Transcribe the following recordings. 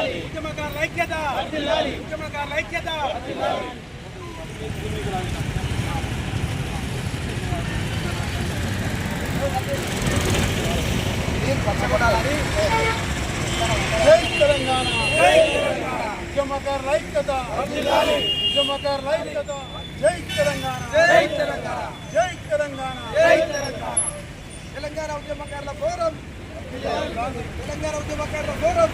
ఉద్యమకారుల ఐక్యత. ఉద్యమకారుల ఐక్యత. జై తెలంగాణ. ఉద్యమకారుల ఐక్యత ఉద్యమకారుల ఐక్యత. జై తెలంగాణ. జై తెలంగాణ. జై తెలంగాణ. జై తెలంగాణ. తెలంగాణ ఉద్యమకారుల ఫోరం. తెలంగాణ ఉద్యమకారుల ఫోరం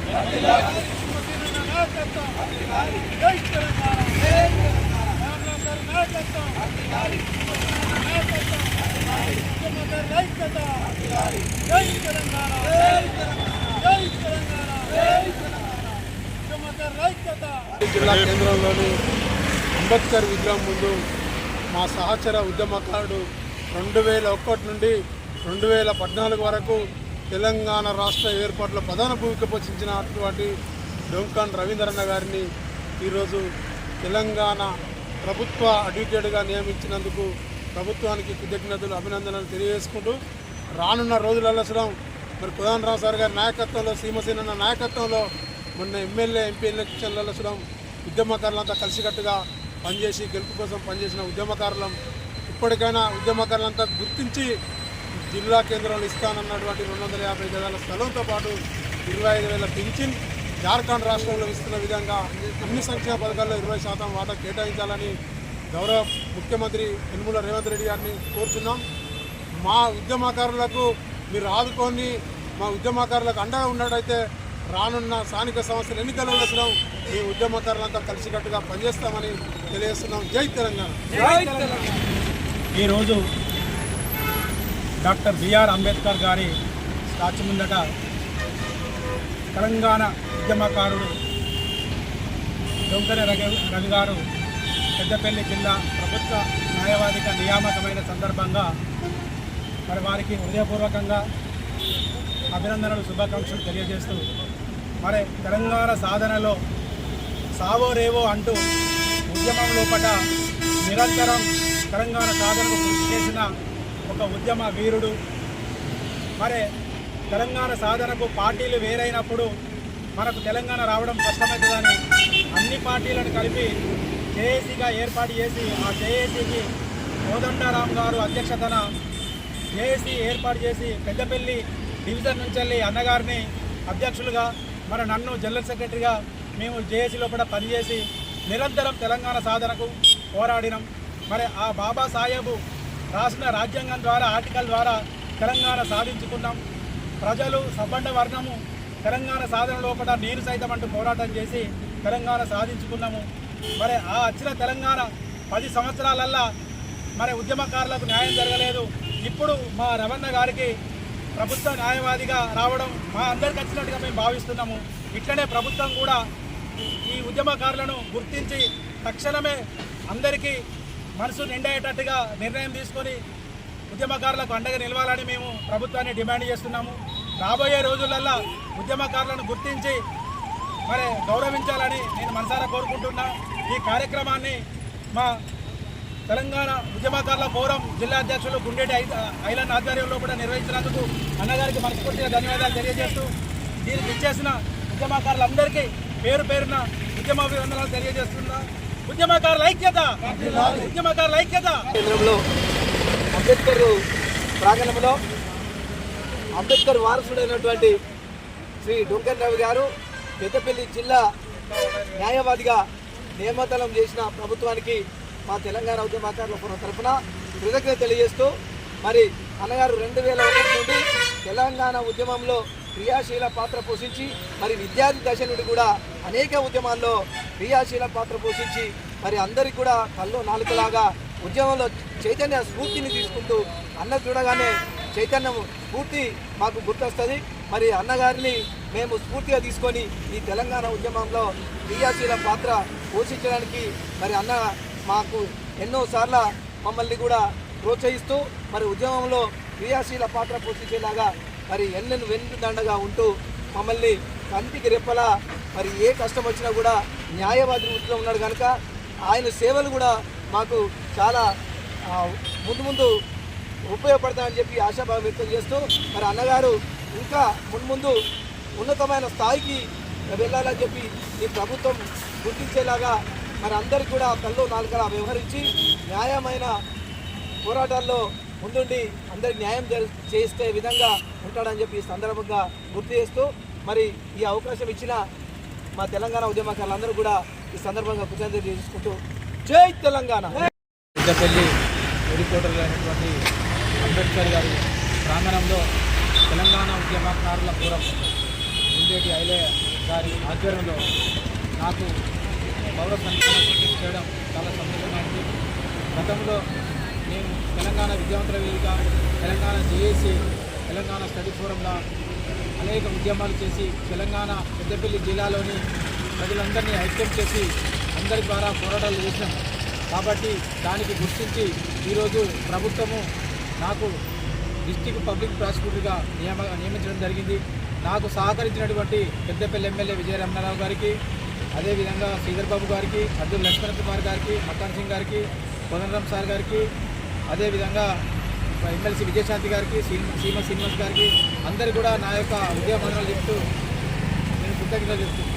జిల్లా కేంద్రంలోని అంబేద్కర్ విగ్రహం ముందు మా సహచర ఉద్యమకారుడు రెండు వేల ఒకటి నుండి రెండు వేల పద్నాలుగు వరకు తెలంగాణ రాష్ట్ర ఏర్పాటులో ప్రధాన భూమిక పోషించినటువంటి డొంకాన్ రవీంద్రన్న గారిని ఈరోజు తెలంగాణ ప్రభుత్వ అడ్వకేట్గా నియమించినందుకు ప్రభుత్వానికి కృతజ్ఞతలు అభినందనలు తెలియజేసుకుంటూ రానున్న రోజులలో అసలు మరి ప్రధానరావు సార్ గారి నాయకత్వంలో సీమసేన నాయకత్వంలో మొన్న ఎమ్మెల్యే ఎంపీ ఎలక్షన్లలో అసలు ఉద్యమకారులంతా కలిసికట్టుగా పనిచేసి గెలుపు కోసం పనిచేసిన ఉద్యమకారులం. ఇప్పటికైనా ఉద్యమకారులంతా గుర్తించి జిల్లా కేంద్రంలో ఇస్తానన్నటువంటి రెండు వందల యాభై గదాల స్థలంతో పాటు ఇరవై ఐదు వేల పింఛన్ జార్ఖండ్ రాష్ట్రంలో ఇస్తున్న విధంగా అన్ని సంక్షేమ పథకాల్లో ఇరవై శాతం వాటా కేటాయించాలని గౌరవ ముఖ్యమంత్రి యనమల రేవంత్ రెడ్డి గారిని కోరుతున్నాం మా ఉద్యమకారులకు మీరు ఆదుకొని మా ఉద్యమకారులకు అండగా ఉన్నట్టయితే రానున్న స్థానిక సంస్థల ఎన్నికలలో అసలు మీ ఉద్యమకారులంతా కలిసికట్టుగా పనిచేస్తామని తెలియజేస్తున్నాం. జై తెలంగాణ. ఈరోజు డాక్టర్ బిఆర్ అంబేద్కర్ గారి స్టాచ్యూ ముందట తెలంగాణ ఉద్యమకారుడు డొంకర రవి రఘు గారు పెద్దపల్లి జిల్లా ప్రభుత్వ న్యాయవాదిక నియామకమైన సందర్భంగా మరి వారికి హృదయపూర్వకంగా అభినందనలు శుభాకాంక్షలు తెలియజేస్తూ మరి తెలంగాణ సాధనలో సావో రేవో అంటూ ఉద్యమం లోపల నిరంతరం తెలంగాణ సాధనకు కృషి చేసిన ఒక ఉద్యమ వీరుడు. మరి తెలంగాణ సాధనకు పార్టీలు వేరైనప్పుడు మనకు తెలంగాణ రావడం కష్టమవుతుందని అన్ని పార్టీలను కలిపి జేఏసీగా ఏర్పాటు చేసి ఆ జేఏసీకి కోదండారాం గారు అధ్యక్షతన జేఏసీ ఏర్పాటు చేసి పెద్దపల్లి డివిజన్ నుంచి వెళ్ళి అన్నగారిని అధ్యక్షులుగా మరి నన్ను జనరల్ సెక్రటరీగా మేము జేఏసీలో కూడా పనిచేసి నిరంతరం తెలంగాణ సాధనకు పోరాడినాం. మరి ఆ బాబా సాహెబు రాసిన రాజ్యాంగం ద్వారా ఆర్టికల్ ద్వారా తెలంగాణ సాధించుకున్నాం. ప్రజలు సబ్బండ వర్ణము తెలంగాణ సాధన లోపల నేను సైతం అంటూ పోరాటం చేసి తెలంగాణ సాధించుకున్నాము. మరి ఆ వచ్చిన తెలంగాణ పది సంవత్సరాలల్లా మరి ఉద్యమకారులకు న్యాయం జరగలేదు. ఇప్పుడు మా రమణ గారికి ప్రభుత్వ న్యాయవాదిగా రావడం మా అందరికి వచ్చినట్టుగా మేము భావిస్తున్నాము. ఇట్లనే ప్రభుత్వం కూడా ఈ ఉద్యమకారులను గుర్తించి తక్షణమే అందరికీ మనసు నిండేటట్టుగా నిర్ణయం తీసుకొని ఉద్యమకారులకు అండగా నిలవాలని మేము ప్రభుత్వాన్ని డిమాండ్ చేస్తున్నాము. రాబోయే రోజులల్లో ఉద్యమకారులను గుర్తించి మరి గౌరవించాలని నేను మనసారా కోరుకుంటున్నా. ఈ కార్యక్రమాన్ని మా తెలంగాణ ఉద్యమకారుల ఫోరం జిల్లా అధ్యక్షులు గుండెటి ఐ- ఐలాండ్ ఆధ్వర్యంలో కూడా నిర్వహించినందుకు అన్నగారికి మనస్ఫూర్తిగా ధన్యవాదాలు తెలియజేస్తూ దీనికి ఇచ్చేసిన ఉద్యమకారులందరికీ పేరు పేరున ఉద్యమ అభివందనాలు తెలియజేస్తున్నా. ఉద్యమకారుల ఐక్యత. ఉద్యమకారుల ఐక్యత. కేంద్రంలో అంబేద్కర్ ప్రాంగణంలో అంబేద్కర్ వారసుడైనటువంటి శ్రీ డొంకర్రావు గారు పెద్దపల్లి జిల్లా న్యాయవాదిగా నియమతలం చేసిన ప్రభుత్వానికి మా తెలంగాణ ఉద్యమకారుల ఫోరం తరఫున కృతజ్ఞత తెలియజేస్తూ మరి అన్నగారు రెండు వేల ఒకటి నుండి తెలంగాణ ఉద్యమంలో క్రియాశీల పాత్ర పోషించి మరి విద్యార్థి దశ నుండి కూడా అనేక ఉద్యమాల్లో క్రియాశీల పాత్ర పోషించి మరి అందరికి కూడా కళ్ళు నాలుకలాగా ఉద్యమంలో చైతన్య స్ఫూర్తిని తీసుకుంటూ అన్న చూడగానే చైతన్యం స్ఫూర్తి మాకు గుర్తొస్తుంది. మరి అన్నగారిని మేము స్ఫూర్తిగా తీసుకొని ఈ తెలంగాణ ఉద్యమంలో క్రియాశీల పాత్ర పోషించడానికి మరి అన్న మాకు ఎన్నోసార్లు మమ్మల్ని కూడా ప్రోత్సహిస్తూ మరి ఉద్యమంలో క్రియాశీల పాత్ర పోషించేలాగా మరి ఎన్నెను వెన్నుదండగా ఉంటూ మమ్మల్ని కంటికి రెప్పలా మరి ఏ కష్టం వచ్చినా కూడా న్యాయవాది వృత్తిలో ఉన్నాడు కనుక ఆయన సేవలు కూడా మాకు చాలా ముందు ముందు ఉపయోగపడతాయని చెప్పి ఆశాభావం వ్యక్తం చేస్తూ మరి అన్నగారు ఇంకా మున్ముందు ఉన్నతమైన స్థాయికి వెళ్ళాలని చెప్పి ఈ ప్రభుత్వం గుర్తించేలాగా మరి అందరికీ కూడా కళ్ళు నాలుగలా వ్యవహరించి న్యాయమైన పోరాటాల్లో ముందుండి అందరికి న్యాయం చేస్తే విధంగా ఉంటాడని చెప్పి సందర్భంగా గుర్తు చేస్తూ మరి ఈ అవకాశం ఇచ్చిన మా తెలంగాణ ఉద్యమకారులందరూ కూడా ఈ సందర్భంగా కృతజ్ఞత చేసుకుంటూ జై తెలంగాణ. పెద్దపల్లి హెడ్కోటర్లో అయినటువంటి అంబేద్కర్ గారి ప్రాంగణంలో తెలంగాణ ఉద్యమకారుల పూర్వం ఉండేటి ఐలే గారి ఆధ్వర్యంలో నాకు పౌర సంఘటన చేయడం చాలా సంతోషమైంది. గతంలో నేను తెలంగాణ విద్యావంతుల వేదిక తెలంగాణ జేఏసీ తెలంగాణ స్టడీ ఫోరంలో అనేక ఉద్యమాలు చేసి తెలంగాణ పెద్దపల్లి జిల్లాలోని ప్రజలందరినీ ఐక్యం చేసి అందరి ద్వారా పోరాటాలు చేసినాం కాబట్టి దానికి గుర్తించి ఈరోజు ప్రభుత్వము నాకు డిస్టిక్ పబ్లిక్ ప్రాసిక్యూటర్గా నియమ నియమించడం జరిగింది. నాకు సహకరించినటువంటి పెద్దపల్లి ఎమ్మెల్యే విజయ రమణారావు గారికి అదేవిధంగా శ్రీధర్ బాబు గారికి అబ్దుల్ లక్ష్మణ్ కుమార్ గారికి మకాన్ సింగ్ గారికి కోదండరామ్ సార్ గారికి అదేవిధంగా ఎమ్మెల్సీ విజయశాంతి గారికి సీమ శ్రీనివాస్ గారికి అందరు కూడా నా యొక్క ఉద్యమ చెప్తూ నేను కృతజ్ఞతలు చెప్తున్నాను.